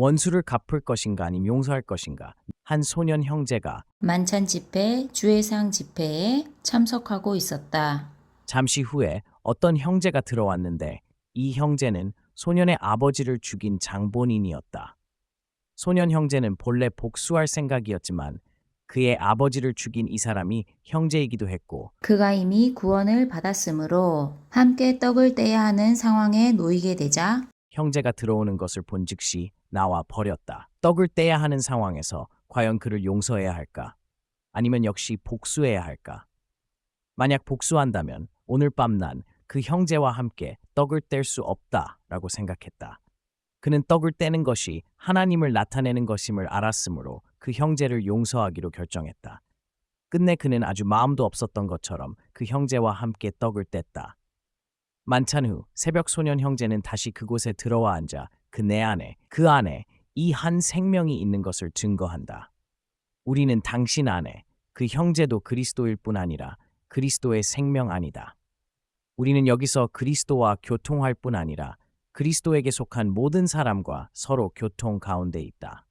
원수를 갚을 것인가 아니면 용서할 것인가. 한 소년 형제가 만찬 집회, 주회상 집회에 참석하고 있었다. 잠시 후에 어떤 형제가 들어왔는데 이 형제는 소년의 아버지를 죽인 장본인이었다. 소년 형제는 본래 복수할 생각이었지만 그의 아버지를 죽인 이 사람이 형제이기도 했고 그가 이미 구원을 받았으므로 함께 떡을 떼야 하는 상황에 놓이게 되자 형제가 들어오는 것을 본 즉시 나와 버렸다. 떡을 떼야 하는 상황에서 과연 그를 용서해야 할까? 아니면 역시 복수해야 할까? 만약 복수한다면 오늘 밤 난 그 형제와 함께 떡을 뗄 수 없다라고 생각했다. 그는 떡을 떼는 것이 하나님을 나타내는 것임을 알았으므로 그 형제를 용서하기로 결정했다. 끝내 그는 아주 마음도 없었던 것처럼 그 형제와 함께 떡을 뗐다. 만찬 후 새벽 소년 형제는 다시 그곳에 들어와 앉아 그 내 안에 그 안에 이 한 생명이 있는 것을 증거한다. 우리는 당신 안에 그 형제도 그리스도일 뿐 아니라 그리스도의 생명 아니다. 우리는 여기서 그리스도와 교통할 뿐 아니라 그리스도에게 속한 모든 사람과 서로 교통 가운데 있다.